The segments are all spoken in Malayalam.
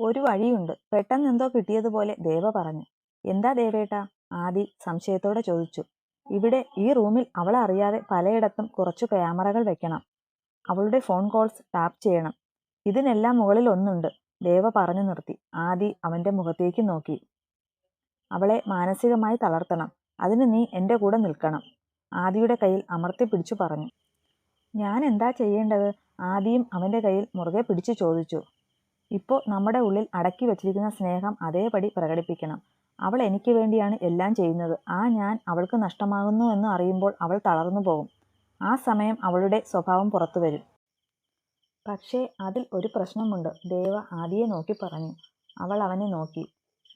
ഒരു വഴിയുണ്ട്. പെട്ടെന്ന് എന്തോ കിട്ടിയതുപോലെ ദേവ പറഞ്ഞു. എന്താ ദേവേട്ട? ആദി സംശയത്തോടെ ചോദിച്ചു. ഇവിടെ ഈ റൂമിൽ അവളെ അറിയാതെ പലയിടത്തും കുറച്ചു ക്യാമറകൾ വെക്കണം. അവളുടെ ഫോൺ കോൾസ് ടാപ്പ് ചെയ്യണം. ഇതിനെല്ലാം മുകളിൽ ഒന്നുണ്ട്. ദേവ പറഞ്ഞു നിർത്തി. ആദി അവന്റെ മുഖത്തേക്ക് നോക്കി. അവളെ മാനസികമായി തളർത്തണം. അതിന് നീ എന്റെ കൂടെ നിൽക്കണം. ആദിയുടെ കയ്യിൽ അമർത്തി പിടിച്ചു പറഞ്ഞു. ഞാൻ എന്താ ചെയ്യേണ്ടത്? ആദിയും അവന്റെ കയ്യിൽ മുറുകെ പിടിച്ചു ചോദിച്ചു. ഇപ്പോൾ നമ്മുടെ ഉള്ളിൽ അടക്കി വച്ചിരിക്കുന്ന സ്നേഹം അതേപടി പ്രകടിപ്പിക്കണം. അവൾ എനിക്ക് വേണ്ടിയാണ് എല്ലാം ചെയ്യുന്നത്. ആ ഞാൻ അവൾക്ക് നഷ്ടമാകുന്നു എന്ന് അറിയുമ്പോൾ അവൾ തളർന്നു പോകും. ആ സമയം അവളുടെ സ്വഭാവം പുറത്തു വരും. പക്ഷേ അതിൽ ഒരു പ്രശ്നമുണ്ട്. ദേവ ആദിയെ നോക്കി പറഞ്ഞു. അവൾ അവനെ നോക്കി.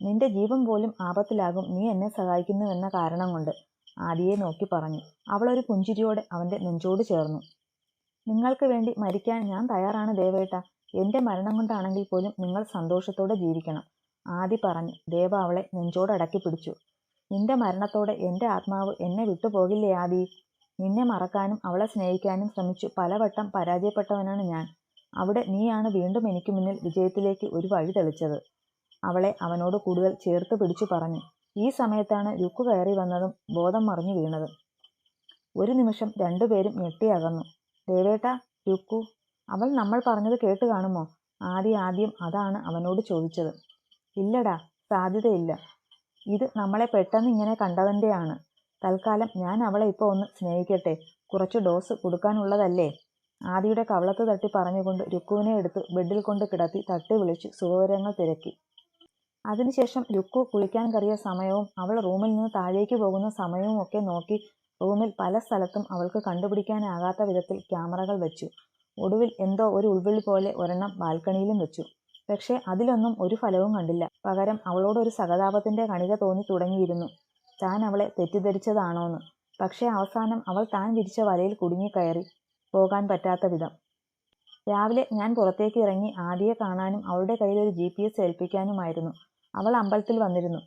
നിന്റെ ജീവൻ പോലും ആപത്തിലാകും. നീ എന്നെ സഹായിക്കുന്നുവെന്ന കാരണം കൊണ്ട് ആദിയെ നോക്കി പറഞ്ഞു. അവൾ ഒരു പുഞ്ചിരിയോടെ അവന്റെ നെഞ്ചോട് ചേർന്നു. നിങ്ങൾക്ക് വേണ്ടി മരിക്കാൻ ഞാൻ തയ്യാറാണ് ദേവേട്ട. എന്റെ മരണം കൊണ്ടാണെങ്കിൽ പോലും നിങ്ങൾ സന്തോഷത്തോടെ ജീവിക്കണം. ആദി പറഞ്ഞു ദേവ അവളെ നെഞ്ചോടടക്കി പിടിച്ചു. നിന്റെ മരണത്തോടെ എന്റെ ആത്മാവ് എന്നെ വിട്ടുപോകില്ലേ ആദി? നിന്നെ മറക്കാനും അവളെ സ്നേഹിക്കാനും ശ്രമിച്ചു പലവട്ടം പരാജയപ്പെട്ടവനാണ് ഞാൻ. അവിടെ നീയാണ് വീണ്ടും എനിക്ക് മുന്നിൽ വിജയത്തിലേക്ക് ഒരു വഴി തെളിച്ചത്. അവളെ അവനോട് കൂടുതൽ ചേർത്ത് പിടിച്ചു പറഞ്ഞു. ഈ സമയത്താണ് രുക്കു കയറി വന്നതും ബോധം മറിഞ്ഞു വീണത്. ഒരു നിമിഷം രണ്ടുപേരും ഞെട്ടിയകന്നു. ദേവേട്ട രുക്കു അവൾ നമ്മൾ പറഞ്ഞത് കേട്ട് കാണുമോ? ആദ്യ ആദ്യം അതാണ് അവനോട് ചോദിച്ചത്. ഇല്ലടാ സാധ്യതയില്ല. ഇത് നമ്മളെ പെട്ടെന്ന് ഇങ്ങനെ കണ്ടതിന്റെയാണ് തൽക്കാലം ഞാൻ അവളെ ഇപ്പോൾ ഒന്ന് സ്നേഹിക്കട്ടെ. കുറച്ച് ഡോസ് കൊടുക്കാനുള്ളതല്ലേ? ആദിയുടെ കവളത്ത് തട്ടി പറഞ്ഞുകൊണ്ട് രുക്കുവിനെ എടുത്ത് ബെഡിൽ കൊണ്ട് കിടത്തി തട്ടി വിളിച്ച് സുഖവിവരങ്ങൾ തിരക്കി. അതിനുശേഷം രുക്കു കുളിക്കാൻ കയറിയ സമയവും അവൾ റൂമിൽ നിന്ന് താഴേക്ക് പോകുന്ന സമയവും ഒക്കെ നോക്കി റൂമിൽ പല സ്ഥലത്തും അവൾക്ക് കണ്ടുപിടിക്കാനാകാത്ത വിധത്തിൽ ക്യാമറകൾ വെച്ചു. ഒടുവിൽ എന്തോ ഒരു ഉൾവിളി പോലെ ഒരെണ്ണം ബാൽക്കണിയിലും വെച്ചു. പക്ഷേ അതിലൊന്നും ഒരു ഫലവും കണ്ടില്ല. പകരം അവളോടൊരു സഹതാപത്തിന്റെ കണിക തോന്നി തുടങ്ങിയിരുന്നു. താൻ അവളെ തെറ്റിദ്ധരിച്ചതാണോന്ന്. പക്ഷേ അവസാനം അവൾ താൻ വിരിച്ച വലയിൽ കുടുങ്ങിക്കയറി. പോകാൻ പറ്റാത്ത വിധം. രാവിലെ ഞാൻ പുറത്തേക്ക് ഇറങ്ങി ആദിയെ കാണാനും അവളുടെ കയ്യിൽ ഒരു ജി പി എസ് ഏൽപ്പിക്കാനുമായിരുന്നു. അവൾ അമ്പലത്തിൽ വന്നിരുന്നു.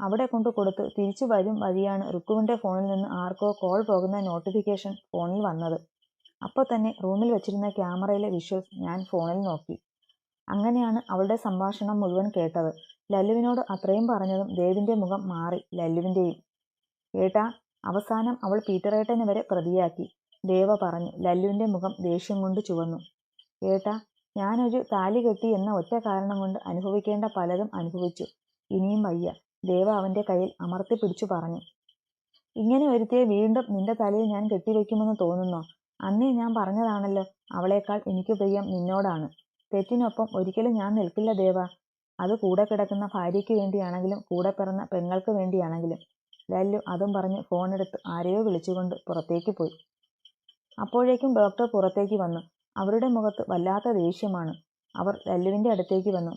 അവിടെ കൊണ്ടു കൊടുത്ത് തിരിച്ചു വരും വഴിയാണ് റുക്കുവിന്റെ ഫോണിൽ നിന്ന് ആർക്കോ കോൾ പോകുന്ന നോട്ടിഫിക്കേഷൻ ഫോണിൽ വന്നത്. അപ്പോൾ തന്നെ റൂമിൽ വെച്ചിരുന്ന ക്യാമറയിലെ വിഷ്വൽസ് ഞാൻ ഫോണിൽ നോക്കി. അങ്ങനെയാണ് അവളുടെ സംഭാഷണം മുഴുവൻ കേട്ടത്. ലല്ലുവിനോട് അത്രയും പറഞ്ഞതും ദേവിന്റെ മുഖം മാറി ലല്ലുവിന്റെയും ഏട്ടാ അവസാനം അവൾ പീറ്ററേട്ടനെ വരെ പ്രതിയാക്കി ദേവ പറഞ്ഞു. ലല്ലുവിന്റെ മുഖം ദേഷ്യം കൊണ്ട് ചുവന്നു. ഏട്ടാ ഞാനൊരു താലി കെട്ടി എന്ന ഒറ്റ കാരണം കൊണ്ട് അനുഭവിക്കേണ്ട പലതും അനുഭവിച്ചു. ഇനിയും വയ്യ ദേവ അവന്റെ കയ്യിൽ അമർത്തി പിടിച്ചു പറഞ്ഞു. ഇങ്ങനെ ഒരുത്തിയെ വീണ്ടും നിന്റെ തലയിൽ ഞാൻ കെട്ടിവെക്കുമെന്ന് തോന്നുന്നോ? അന്നേ ഞാൻ പറഞ്ഞതാണല്ലോ അവളേക്കാൾ എനിക്ക് പ്രിയം നിന്നോടാണ്. തെറ്റിനൊപ്പം ഒരിക്കലും ഞാൻ നിൽക്കില്ല ദേവ. അത് കൂടെ കിടക്കുന്ന ഭാര്യയ്ക്ക് വേണ്ടിയാണെങ്കിലും കൂടെ പിറന്ന പെങ്ങൾക്ക് വേണ്ടിയാണെങ്കിലും. ലല്ലു അതും പറഞ്ഞ് ഫോണെടുത്ത് ആരെയോ വിളിച്ചുകൊണ്ട് പുറത്തേക്ക് പോയി. അപ്പോഴേക്കും ഡോക്ടർ പുറത്തേക്ക് വന്നു. അവരുടെ മുഖത്ത് വല്ലാത്ത ദേഷ്യമാണ്. അവർ ലല്ലുവിന്റെ അടുത്തേക്ക് വന്നു.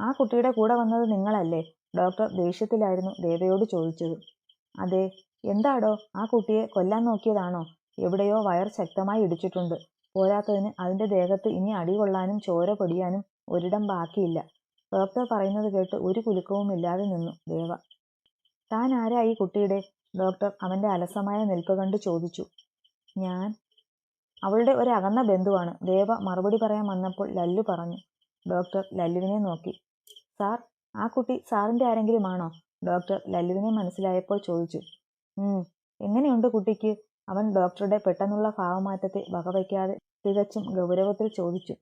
ആ കുട്ടിയുടെ കൂടെ വന്നത് നിങ്ങളല്ലേ? ഡോക്ടർ ദേഷ്യത്തിലായിരുന്നു ദേവയോട് ചോദിച്ചത്. അതെ. എന്താടോ? ആ കുട്ടിയെ കൊല്ലാൻ നോക്കിയതാണോ? എവിടെയോ വയർ ശക്തമായി ഇടിച്ചിട്ടുണ്ട്. പോരാത്തതിന് അതിന്റെ ദേഹത്ത് ഇനി അടി കൊള്ളാനും ചോര പൊടിയാനും ഒരിടം ബാക്കിയില്ല. ഡോക്ടർ പറയുന്നത് കേട്ട് ഒരു കുലുക്കവും ഇല്ലാതെ നിന്നു ദേവ. താൻ ആരാ ഈ കുട്ടിയുടെ? ഡോക്ടർ അവന്റെ അലസമായ നിൽപ്പ് കണ്ട് ചോദിച്ചു. ഞാൻ? അവളുടെ ഒരു അകന്ന ബന്ധുവാണ്. ദേവ മറുപടി പറയാൻ വന്നപ്പോൾ ലല്ലു പറഞ്ഞു. ഡോക്ടർ ലല്ലുവിനെ നോക്കി. സാർ ആ കുട്ടി സാറിന്റെ ആരെങ്കിലും ആണോ ഡോക്ടർ ലല്ലുവിനെ മനസ്സിലായപ്പോൾ ചോദിച്ചു. എങ്ങനെയുണ്ട് കുട്ടിക്ക്? അവൻ ഡോക്ടറുടെ പെട്ടെന്നുള്ള ഭാവമാറ്റത്തെ വകവയ്ക്കാതെ തികച്ചും ഗൗരവത്തിൽ ചോദിച്ചു.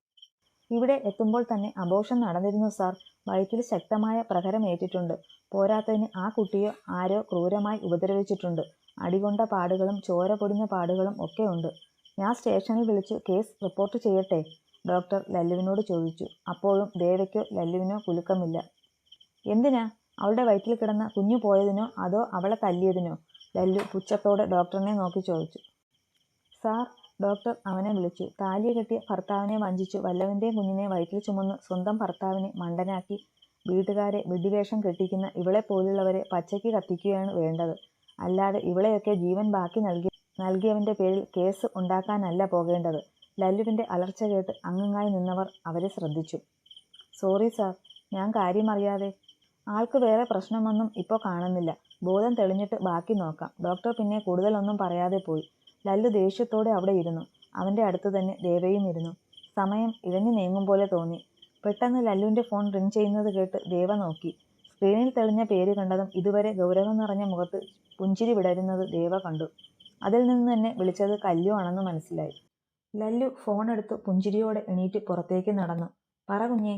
ഇവിടെ എത്തുമ്പോൾ തന്നെ അപോഷം നടന്നിരുന്നു സാർ. വയറ്റിൽ ശക്തമായ പ്രഹരമേറ്റിട്ടുണ്ട് പോരാത്തതിന് ആ കുട്ടിയെ ആരോ ക്രൂരമായി ഉപദ്രവിച്ചിട്ടുണ്ട്. അടികൊണ്ട പാടുകളും ചോര പൊടിഞ്ഞ പാടുകളും ഒക്കെ ഉണ്ട്. ഞാൻ സ്റ്റേഷനിൽ വിളിച്ചു കേസ് റിപ്പോർട്ട് ചെയ്യട്ടെ? ഡോക്ടർ ലല്ലുവിനോട് ചോദിച്ചു. അപ്പോഴും ദേവയ്ക്കോ ലല്ലുവിനോ കുലുക്കമില്ല. എന്തിനാ? അവളുടെ വയറ്റിൽ കിടന്ന കുഞ്ഞു പോയതിനോ അതോ അവളെ തല്ലിയതിനോ? ലല്ലു പുച്ഛത്തോടെ ഡോക്ടറിനെ നോക്കി ചോദിച്ചു. സാർ ഡോക്ടർ അവനെ വിളിച്ചു. താലിയ കെട്ടിയ ഭർത്താവിനെ വഞ്ചിച്ചു. വല്ലവന്റെയും കുഞ്ഞിനെ വയറ്റിൽ ചുമന്ന് സ്വന്തം ഭർത്താവിനെ മണ്ടനാക്കി വീട്ടുകാരെ വെടിവേഷം കെട്ടിക്കുന്ന ഇവളെ പോലുള്ളവരെ പച്ചയ്ക്ക് കത്തിക്കുകയാണ് വേണ്ടത്. അല്ലാതെ ഇവളെയൊക്കെ ജീവൻ ബാക്കി നൽകി നൽകിയവന്റെ പേരിൽ കേസ് ഉണ്ടാക്കാനല്ല പോകേണ്ടത്. ലല്ലുവിന്റെ അലർച്ച കേട്ട് അങ്ങുങ്ങായി നിന്നവർ അവരെ ശ്രദ്ധിച്ചു. സോറി സാർ ഞാൻ കാര്യമറിയാതെ ആൾക്ക് വേറെ പ്രശ്നമൊന്നും ഇപ്പോൾ കാണുന്നില്ല. ബോധം തെളിഞ്ഞിട്ട് ബാക്കി നോക്കാം. ഡോക്ടർ പിന്നെ കൂടുതലൊന്നും പറയാതെ പോയി. ലല്ലു ദേഷ്യത്തോടെ അവിടെ ഇരുന്നു. അവന്റെ അടുത്ത് തന്നെ ദേവയും ഇരുന്നു. സമയം ഇഴഞ്ഞു നീങ്ങും പോലെ തോന്നി. പെട്ടെന്ന് ലല്ലുവിന്റെ ഫോൺ റിങ് ചെയ്യുന്നത് കേട്ട് ദേവ നോക്കി. സ്ക്രീനിൽ തെളിഞ്ഞ പേര് കണ്ടതും ഇതുവരെ ഗൗരവം നിറഞ്ഞ മുഖത്ത് പുഞ്ചിരി വിടരുന്നത് ദേവ കണ്ടു. അതിൽ നിന്ന് തന്നെ വിളിച്ചത് കല്ലു ആണെന്ന് മനസ്സിലായി. ലല്ലു ഫോൺ എടുത്ത് പുഞ്ചിരിയോടെ എണീറ്റ് പുറത്തേക്ക് നടന്നു. പറ കുഞ്ഞേ.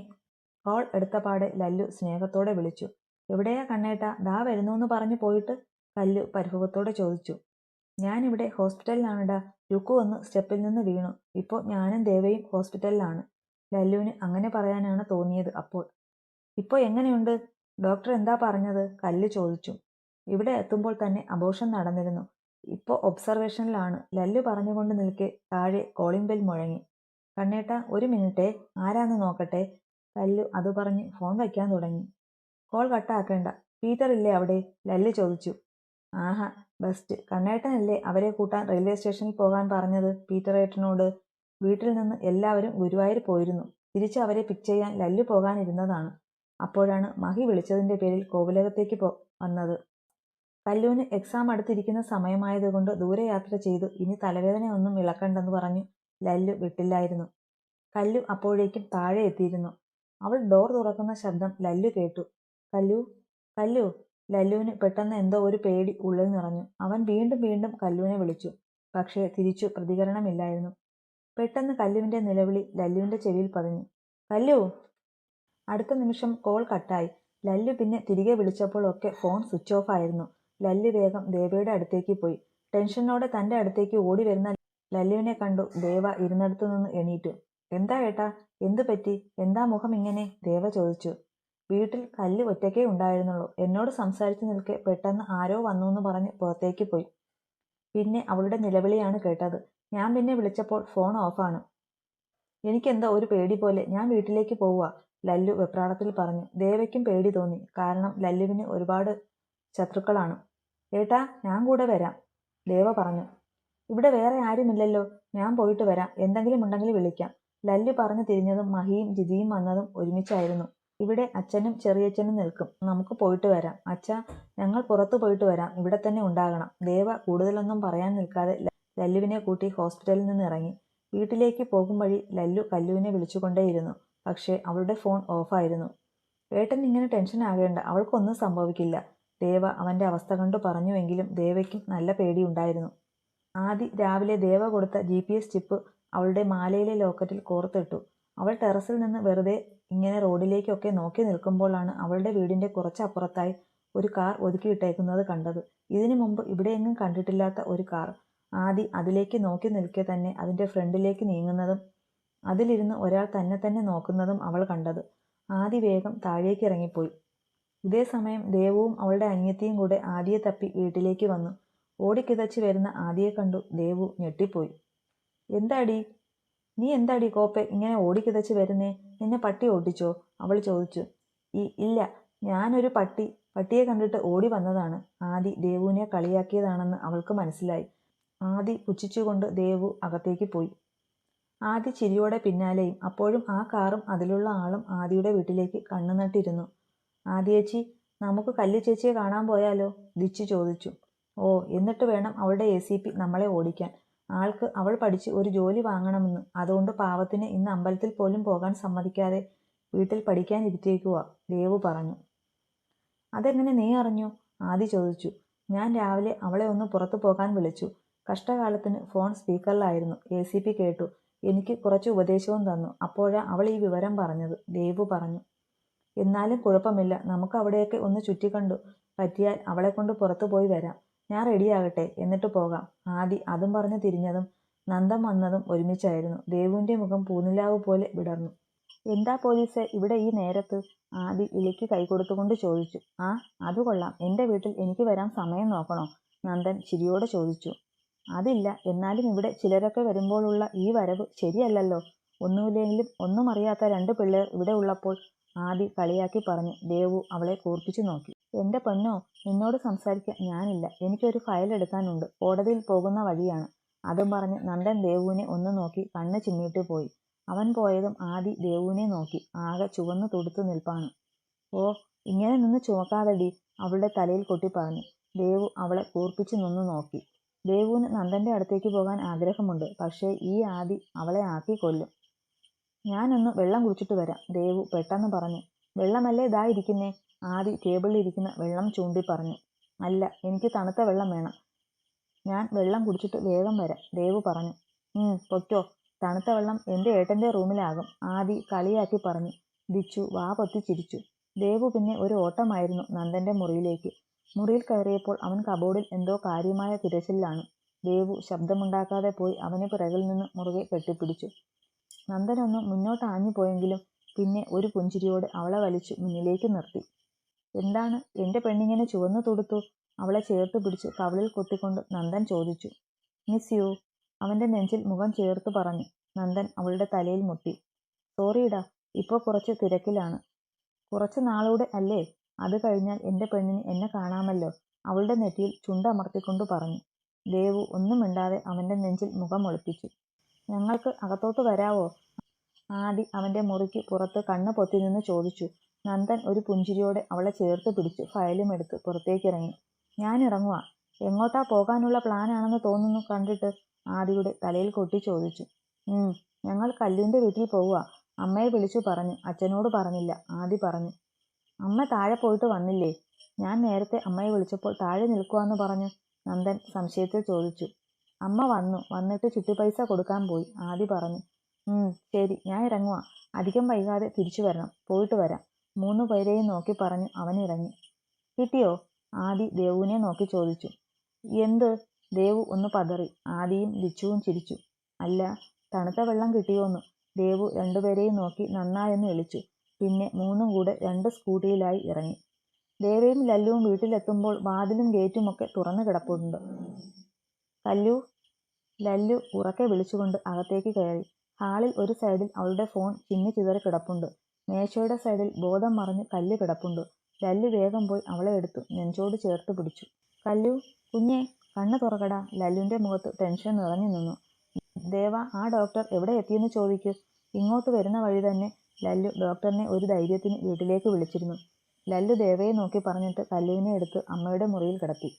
കോൾ എടുത്ത പാടെ ലല്ലു സ്നേഹത്തോടെ വിളിച്ചു. എവിടെയാ കണ്ണേട്ടാ? ദാ വരുന്നു എന്ന് പറഞ്ഞു പോയിട്ട് കല്ലു പരിഭവത്തോടെ ചോദിച്ചു. ഞാനിവിടെ ഹോസ്പിറ്റലിലാണെടാ. രുക്കു വന്ന് സ്റ്റെപ്പിൽ നിന്ന് വീണു. ഇപ്പോൾ ഞാനും ദേവയും ഹോസ്പിറ്റലിലാണ്. ലല്ലുവിന് അങ്ങനെ പറയാനാണ് തോന്നിയത് അപ്പോൾ. ഇപ്പോൾ എങ്ങനെയുണ്ട്? ഡോക്ടർ എന്താ പറഞ്ഞത്? കല്ല് ചോദിച്ചു. ഇവിടെ എത്തുമ്പോൾ തന്നെ അബോഷൻ നടന്നിരുന്നു. ഇപ്പോൾ ഒബ്സർവേഷനിലാണ്. ലല്ലു പറഞ്ഞുകൊണ്ട് നിൽക്കെ താഴെ കോളിംഗ് ബെൽ മുഴങ്ങി. കണ്ണേട്ട ഒരു മിനിറ്റേ. ആരാന്ന് നോക്കട്ടെ? ലല്ലു അത് പറഞ്ഞ് ഫോൺ വയ്ക്കാൻ തുടങ്ങി. കോൾ കട്ടാക്കേണ്ട. പീറ്റർ ഇല്ലേ അവിടെ? ലല്ലു ചോദിച്ചു. ആഹാ ബെസ്റ്റ്. കണ്ണേട്ടനല്ലേ അവരെ കൂട്ടാൻ റെയിൽവേ സ്റ്റേഷനിൽ പോകാൻ പറഞ്ഞത്? പീറ്റർ ഏട്ടനോട് വീട്ടിൽ നിന്ന് എല്ലാവരും ഗുരുവായൂർ പോയിരുന്നു. തിരിച്ച് അവരെ പിക്ക് ചെയ്യാൻ ലല്ലു പോകാനിരുന്നതാണ്. അപ്പോഴാണ് മഹി വിളിച്ചതിന്റെ പേരിൽ കോവിലകത്തേക്ക് പോ വന്നത്. കല്ലുവിന് എക്സാം അടുത്തിരിക്കുന്ന സമയമായതുകൊണ്ട് ദൂരയാത്ര ചെയ്തു. ഇനി തലവേദനയൊന്നും ഇളക്കണ്ടെന്ന് പറഞ്ഞു ലല്ലു വിട്ടില്ലായിരുന്നു. കല്ലു അപ്പോഴേക്കും താഴെ എത്തിയിരുന്നു. അവൾ ഡോർ തുറക്കുന്ന ശബ്ദം ലല്ലു കേട്ടു. കല്ലു കല്ലു. ലല്ലുവിന് പെട്ടെന്ന് എന്തോ ഒരു പേടി ഉള്ളിൽ നിറഞ്ഞു. അവൻ വീണ്ടും വീണ്ടും കല്ലുവിനെ വിളിച്ചു. പക്ഷേ തിരിച്ചു പ്രതികരണമില്ലായിരുന്നു. പെട്ടെന്ന് കല്ലുവിന്റെ നിലവിളി ലല്ലുവിന്റെ ചെവിയിൽ പതിഞ്ഞു. കല്ലു! അടുത്ത നിമിഷം കോൾ കട്ടായി. ലല്ലു പിന്നെ തിരികെ വിളിച്ചപ്പോൾ ഒക്കെ ഫോൺ സ്വിച്ച് ഓഫ് ആയിരുന്നു. ലല്ലു വേഗം ദേവയുടെ അടുത്തേക്ക് പോയി. ടെൻഷനോടെ തന്റെ അടുത്തേക്ക് ഓടി വരുന്ന ലല്ലുവിനെ കണ്ടു ദേവ ഇരുന്നിടത്തു നിന്ന് എണീറ്റു. എന്താ ഏട്ടാ? എന്തു പറ്റി? എന്താ മുഖം ഇങ്ങനെ? ദേവ ചോദിച്ചു. വീട്ടിൽ കല്ല് ഒറ്റയ്ക്കേ ഉണ്ടായിരുന്നുള്ളൂ. എന്നോട് സംസാരിച്ചു നിൽക്കെ പെട്ടെന്ന് ആരോ വന്നു എന്ന് പറഞ്ഞ് പുറത്തേക്ക് പോയി. പിന്നെ അവളുടെ നിലവിളിയാണ് കേട്ടത്. ഞാൻ പിന്നെ വിളിച്ചപ്പോൾ ഫോൺ ഓഫാണ്. എനിക്കെന്തോ ഒരു പേടി പോലെ ഞാൻ വീട്ടിലേക്ക് പോവുക ലല്ലു വെപ്രാളത്തിൽ പറഞ്ഞു. ദേവയ്ക്കും പേടി തോന്നി. കാരണം ലല്ലുവിന് ഒരുപാട് ശത്രുക്കളാണ്. ഏട്ടാ ഞാൻ കൂടെ വരാം ദേവ പറഞ്ഞു. ഇവിടെ വേറെ ആരുമില്ലല്ലോ. ഞാൻ പോയിട്ട് വരാം. എന്തെങ്കിലും ഉണ്ടെങ്കിൽ വിളിക്കാം. ലല്ലു പറഞ്ഞു തിരിഞ്ഞതും മഹിയും ജിതിയും വന്നതും ഒരുമിച്ചായിരുന്നു. ഇവിടെ അച്ഛനും ചെറിയച്ഛനും നിൽക്കും. നമുക്ക് പോയിട്ട് വരാം. അച്ഛ ഞങ്ങൾ പുറത്തു പോയിട്ട് വരാം. ഇവിടെ തന്നെ ഉണ്ടാകണം. ദേവ കൂടുതലൊന്നും പറയാൻ നിൽക്കാതെ ലല്ലുവിനെ കൂട്ടി ഹോസ്പിറ്റലിൽ നിന്ന് ഇറങ്ങി. വീട്ടിലേക്ക് പോകും വഴി ലല്ലു കല്ലുവിനെ വിളിച്ചുകൊണ്ടേയിരുന്നു. പക്ഷേ അവളുടെ ഫോൺ ഓഫായിരുന്നു. ഏട്ടൻ ഇങ്ങനെ ടെൻഷൻ ആകേണ്ട. അവൾക്കൊന്നും സംഭവിക്കില്ല. ദേവ അവന്റെ അവസ്ഥ കണ്ടു പറഞ്ഞുവെങ്കിലും ദേവയ്ക്കും നല്ല പേടിയുണ്ടായിരുന്നു. ആദി രാവിലെ ദേവ കൊടുത്ത ജി പി എസ് ചിപ്പ് അവളുടെ മാലയിലെ ലോക്കറ്റിൽ കോർത്തിട്ടു. അവൾ ടെറസിൽ നിന്ന് വെറുതെ ഇങ്ങനെ റോഡിലേക്കൊക്കെ നോക്കി നിൽക്കുമ്പോഴാണ് അവളുടെ വീടിന്റെ കുറച്ചപ്പുറത്തായി ഒരു കാർ ഒതുക്കിയിട്ടേക്കുന്നത് കണ്ടത്. ഇതിനു മുമ്പ് ഇവിടെയെങ്ങും കണ്ടിട്ടില്ലാത്ത ഒരു കാർ. ആദി അതിലേക്ക് നോക്കി നിൽക്കെ തന്നെ അതിന്റെ ഫ്രണ്ടിലേക്ക് നീങ്ങുന്നതും അതിലിരുന്ന് ഒരാൾ തന്നെ തന്നെ നോക്കുന്നതും അവൾ കണ്ടത്. ആദി വേഗം താഴേക്ക് ഇറങ്ങിപ്പോയി. ഇതേ സമയം ദേവുവും അവളുടെ അനിയത്തിയും കൂടെ ആദിയെ തപ്പി വീട്ടിലേക്ക് വന്നു. ഓടിക്കിതച്ച് വരുന്ന ആദിയെ കണ്ടു ദേവു ഞെട്ടിപ്പോയി. എന്താടി? നീ എന്താടി കോപ്പെ? ഇങ്ങനെ ഓടിക്കിതച്ച് വരുന്നേ? നിന്നെ പട്ടി ഓടിച്ചോ അവൾ ചോദിച്ചു. ഈ ഇല്ല. ഞാനൊരു പട്ടി. പട്ടിയെ കണ്ടിട്ട് ഓടി വന്നതാണ്. ആദി ദേവുവിനെ കളിയാക്കിയതാണെന്ന് അവൾക്ക് മനസ്സിലായി. ആദി പുച്ഛിച്ചുകൊണ്ട് ദേവു അകത്തേക്ക് പോയി. ആദി ചിരിയോടെ പിന്നാലെയും അപ്പോഴും ആ കാറും അതിലുള്ള ആളും ആദിയുടെ വീട്ടിലേക്ക് കണ്ണു നട്ടിരുന്നു. ആദിയേച്ചി നമുക്ക് കല്ലു ചേച്ചിയെ കാണാൻ പോയാലോ? ദിച്ചു ചോദിച്ചു. ഓ എന്നിട്ട് വേണം അവളുടെ എ നമ്മളെ ഓടിക്കാൻ. ആൾക്ക് അവൾ പഠിച്ച് ഒരു ജോലി വാങ്ങണമെന്ന്. അതുകൊണ്ട് പാവത്തിന് ഇന്ന് അമ്പലത്തിൽ പോലും പോകാൻ സമ്മതിക്കാതെ വീട്ടിൽ പഠിക്കാൻ ദേവു പറഞ്ഞു. അതെങ്ങനെ നീ അറിഞ്ഞു? ആദി ചോദിച്ചു. ഞാൻ രാവിലെ അവളെ ഒന്ന് പുറത്തു പോകാൻ വിളിച്ചു. കഷ്ടകാലത്തിന് ഫോൺ സ്പീക്കറിലായിരുന്നു. എ സി പി കേട്ടു. എനിക്ക് കുറച്ച് ഉപദേശവും തന്നു. അപ്പോഴാ അവൾ ഈ വിവരം പറഞ്ഞത്. ദേവു പറഞ്ഞു. എന്നാലും കുഴപ്പമില്ല. നമുക്ക് അവിടെയൊക്കെ ഒന്ന് ചുറ്റിക്കണ്ടു. പറ്റിയാൽ അവളെ കൊണ്ട് പുറത്തു പോയി വരാം. ഞാൻ റെഡിയാകട്ടെ എന്നിട്ട് പോകാം. ആദി അതും പറഞ്ഞ് തിരിഞ്ഞതും നന്ദം വന്നതും ഒരുമിച്ചായിരുന്നു. ദേവുവിന്റെ മുഖം പൂനിലാവ് പോലെ വിടർന്നു. എന്താ പോലീസ് ഇവിടെ ഈ നേരത്ത്? ആദി ഇലയ്ക്ക് കൈകൊടുത്തുകൊണ്ട് ചോദിച്ചു. ആ അത് കൊള്ളാം. എന്റെ വീട്ടിൽ എനിക്ക് വരാൻ സമയം നോക്കണോ? നന്ദൻ ചിരിയോടെ ചോദിച്ചു. അതില്ല. എന്നാലും ഇവിടെ ചിലരൊക്കെ വരുമ്പോഴുള്ള ഈ വരവ് ശരിയല്ലല്ലോ. ഒന്നുമില്ലെങ്കിലും ഒന്നും അറിയാത്ത രണ്ട് പിള്ളേർ ഇവിടെ ഉള്ളപ്പോൾ ആദി കളിയാക്കി പറഞ്ഞു. ദേവു അവളെ കൂർപ്പിച്ചു നോക്കി. എന്റെ പൊന്നോ നിന്നോട് സംസാരിക്കാൻ ഞാനില്ല. എനിക്കൊരു ഫയൽ എടുക്കാനുണ്ട്. കോടതിയിൽ പോകുന്ന വഴിയാണ്. അതും പറഞ്ഞ് നന്ദൻ ദേവുവിനെ ഒന്ന് നോക്കി കണ്ണ് ചിമ്മിയിട്ട് പോയി. അവൻ പോയതും ആദി ദേവുവിനെ നോക്കി ആകെ ചുവന്നു തുടുത്തു നിൽപ്പാണ്. ഓ ഇങ്ങനെ നിന്ന് ചുമക്കാതെടി അവളുടെ തലയിൽ കൊട്ടി പറഞ്ഞു. ദേവു അവളെ കൂർപ്പിച്ചു നിന്ന് നോക്കി. ദേവുവിന് നന്ദന്റെ അടുത്തേക്ക് പോകാൻ ആഗ്രഹമുണ്ട്. പക്ഷേ ഈ ആദി അവളെ ആക്കി കൊല്ലും. ഞാനൊന്ന് വെള്ളം കുടിച്ചിട്ട് വരാം ദേവു പെട്ടെന്ന് പറഞ്ഞു. വെള്ളമല്ലേ ഇതാ ഇരിക്കുന്നേ? ആദി ടേബിളിൽ ഇരിക്കുന്ന വെള്ളം ചൂണ്ടി പറഞ്ഞു. അല്ല എനിക്ക് തണുത്ത വെള്ളം വേണം. ഞാൻ വെള്ളം കുടിച്ചിട്ട് വേഗം വരാം ദേവു പറഞ്ഞു. പൊയ്ക്കോ. തണുത്ത വെള്ളം എന്റെ ഏട്ടന്റെ റൂമിലാകും ആദി കളിയാക്കി പറഞ്ഞു. ദിച്ചു വാ പൊത്തി ചിരിച്ചു. ദേവു പിന്നെ ഒരു ഓട്ടമായിരുന്നു നന്ദന്റെ മുറിയിലേക്ക്. മുറിയിൽ കയറിയപ്പോൾ അവൻ കബോർഡിൽ എന്തോ കാര്യമായ തിരച്ചിലാണ്. ദേവു ശബ്ദമുണ്ടാക്കാതെ പോയി അവനെ പിറകിൽ നിന്ന് മുറുകെ കെട്ടിപ്പിടിച്ചു. നന്ദനൊന്ന് മുന്നോട്ട് ആഞ്ഞു പോയെങ്കിലും പിന്നെ ഒരു പുഞ്ചിരിയോട് അവളെ വലിച്ചു മുന്നിലേക്ക് നിർത്തി. എന്താണ് എന്റെ പെണ്ണിങ്ങനെ ചുവന്നു തൊടുത്തു അവളെ ചേർത്ത് പിടിച്ച് കവളിൽ കൊത്തിക്കൊണ്ട് നന്ദൻ ചോദിച്ചു മിസ് യു അവന്റെ നെഞ്ചിൽ മുഖം ചേർത്ത് പറഞ്ഞു. നന്ദൻ അവളുടെ തലയിൽ മുട്ടി. സോറിയിടാ ഇപ്പോൾ കുറച്ച് തിരക്കിലാണ്. കുറച്ച് നാളൂടെ അല്ലേ? അത് കഴിഞ്ഞാൽ എന്റെ പെണ്ണിന് എന്നെ കാണാമല്ലോ. അവളുടെ നെറ്റിയിൽ ചുണ്ടമർത്തിക്കൊണ്ട് പറഞ്ഞു. ദേവു ഒന്നും മിണ്ടാതെ അവന്റെ നെഞ്ചിൽ മുഖം ഒളിപ്പിച്ചു. ഞങ്ങൾക്ക് അകത്തോട്ട് വരാവോ? ആദി അവന്റെ മുറിക്ക് പുറത്ത് കണ്ണ് പൊത്തി നിന്ന് ചോദിച്ചു. നന്ദൻ ഒരു പുഞ്ചിരിയോടെ അവളെ ചേർത്ത് പിടിച്ച്. ഫയലും എടുത്ത് പുറത്തേക്കിറങ്ങി. ഞാൻ ഇറങ്ങുക എങ്ങോട്ടാ പോകാനുള്ള പ്ലാനാണെന്ന് തോന്നുന്നു കണ്ടിട്ട്? ആദിയുടെ തലയിൽ കൊട്ടി ചോദിച്ചു. ഞങ്ങൾ കല്ലിന്റെ വീട്ടിൽ പോവുക അമ്മയെ വിളിച്ചു പറഞ്ഞു. അച്ഛനോട് പറഞ്ഞില്ല. ആദി പറഞ്ഞു. അമ്മ താഴെ പോയിട്ട് വന്നില്ലേ? ഞാൻ നേരത്തെ അമ്മയെ വിളിച്ചപ്പോൾ താഴെ നിൽക്കുവാന്ന് പറഞ്ഞു നന്ദൻ സംശയത്തിൽ ചോദിച്ചു. അമ്മ വന്നു. വന്നിട്ട് ചുറ്റുപൈസ കൊടുക്കാൻ പോയി ആദി പറഞ്ഞു. ശരി. ഞാൻ ഇറങ്ങുക അധികം വൈകാതെ തിരിച്ചു വരണം. പോയിട്ട് വരാം. മൂന്നു പേരെയും നോക്കി പറഞ്ഞു അവൻ ഇറങ്ങി. കിട്ടിയോ? ആദി ദേവുവിനെ നോക്കി ചോദിച്ചു. എന്ത്? ദേവു ഒന്ന് പതറി. ആദിയും ദിച്ചുവും ചിരിച്ചു. അല്ല തണുത്ത വെള്ളം കിട്ടിയോന്ന്. ദേവു രണ്ടുപേരെയും നോക്കി നന്നായെന്ന് വിളിച്ചു. പിന്നെ മൂന്നും കൂടെ രണ്ട് സ്കൂട്ടിയിലായി ഇറങ്ങി. ദേവയും ലല്ലുവും വീട്ടിലെത്തുമ്പോൾ വാതിലും ഗേറ്റുമൊക്കെ തുറന്നു കിടപ്പുണ്ട്. കല്ലു ലല്ലു ഉറക്കെ വിളിച്ചുകൊണ്ട് അകത്തേക്ക് കയറി. ഹാളിൽ ഒരു സൈഡിൽ അവളുടെ ഫോൺ ചിന്നി ചിതറി കിടപ്പുണ്ട്. മേശയുടെ സൈഡിൽ ബോധം മറിഞ്ഞ് കല്ല് കിടപ്പുണ്ട്. ലല്ലു വേഗം പോയി അവളെ എടുത്തു. നെഞ്ചോട് ചേർത്ത് പിടിച്ചു. കല്ലു കുഞ്ഞെ കണ്ണു തുറക്കടാ. ലല്ലുവിന്റെ മുഖത്ത് ടെൻഷൻ നിറഞ്ഞു നിന്നു. ദേവ ആ ഡോക്ടർ എവിടെ എത്തിയെന്ന് ചോദിക്കൂ. ഇങ്ങോട്ട് വരുന്ന വഴി തന്നെ ലല്ലു ഡോക്ടറിനെ ഒരു ധൈര്യത്തിന് വീട്ടിലേക്ക് വിളിച്ചിരുന്നു. ലല്ലു ദേവയെ നോക്കി പറഞ്ഞിട്ട് കല്ലുവിനെ എടുത്ത് അമ്മയുടെ മുറിയിൽ കിടത്തി.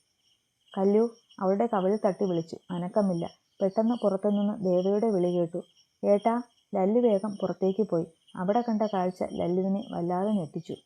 കല്ലു അവളുടെ കവിളിൽ തട്ടി വിളിച്ചു. അനക്കമില്ല. പെട്ടെന്ന് പുറത്തുനിന്ന് ദേവയുടെ വിളി കേട്ടു. ഏട്ടാ ലല്ലു വേഗം പുറത്തേക്ക് പോയി. അവിടെ കണ്ട കാഴ്ച ലല്ലുവിനെ വല്ലാതെ ഞെട്ടിച്ചു.